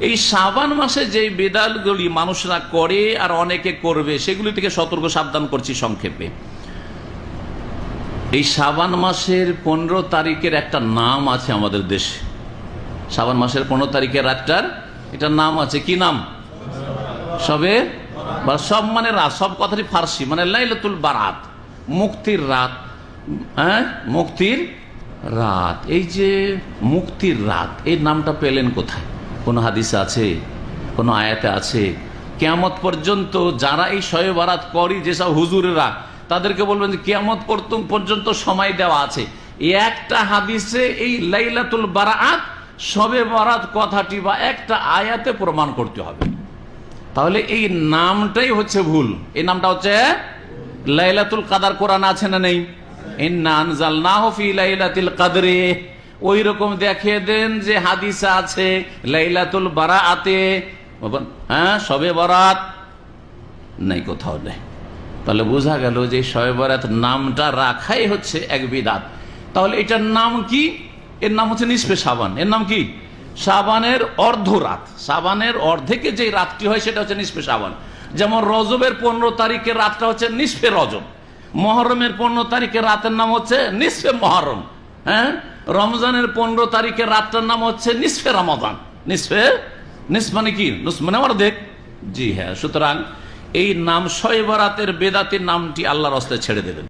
এই সাবান মাসে যে বেদালগুলি মানুষরা করে আর অনেকে করবে, সেগুলি থেকে সতর্ক, সাবধান করছি সংক্ষেপে। এই সাবান মাসের পনেরো তারিখের একটা নাম আছে আমাদের দেশে। সাবান মাসের পনেরো তারিখের রাতটার এটার নাম আছে, কি নাম? সবে? বা সব মানে রাত, সব কথাটি ফার্সি মানে লাইলাতুল বারাত, মুক্তির রাত হ্যাঁ? মুক্তির রাত। এই যে মুক্তির রাত, এই নামটা পেলেন কোথায়? কোনো হাদিসে আছে? কোনো আয়াতে আছে? কেয়ামত পর্যন্ত যারা এই শয়ে বারাত করি, যেসব হুজুরেরা, তাদেরকে বলবেন যে কেয়ামত পর্যন্ত সময় দেওয়া আছে। এই একটা হাদিসে এই লাইলাতুল বারাত সবে বারাত কথাটি বা একটা আয়াতে প্রমাণ করতে হবে। তাহলে এই নামটাই হচ্ছে ভুল। এই নামটা হচ্ছে লাইলাতুল কাদার কোরআন আছে না নেই? কাদরে। ওই রকম দেখিয়ে দেন যে হাদিসা আছে, লাইলাতুল বারা আতে হ্যাঁ সবে বরাত? নেই কোথাও নেই। তাহলে বোঝা গেল যে শবে বরাত নামটা রাখাই হচ্ছে এক বিদাত। তাহলে এটার নাম কি? এর নাম হচ্ছে নিষ্পে সাবান এর নাম কি? সাবানের অর্ধ রাত। সাবানের অর্ধেকে যে রাতটি হয় সেটা হচ্ছে নিষ্পে সাবান যেমন রজবের পনেরো তারিখের রাতটা হচ্ছে নিষ্পে রজব। মহরমের পনেরো তারিখের রাতের নাম হচ্ছে নিষ্পে মহরম। হ্যাঁ? রমজানের পনেরো তারিখের রাতটার নাম হচ্ছে নিষ্পে রমাদান। নিষ্পে নিস মানে কি? মানে দেখ জি হ্যাঁ সুতরাং এই নাম শয়ে বরাতের বেদাতির নামটি আল্লাহর অস্তে ছেড়ে দেবেন।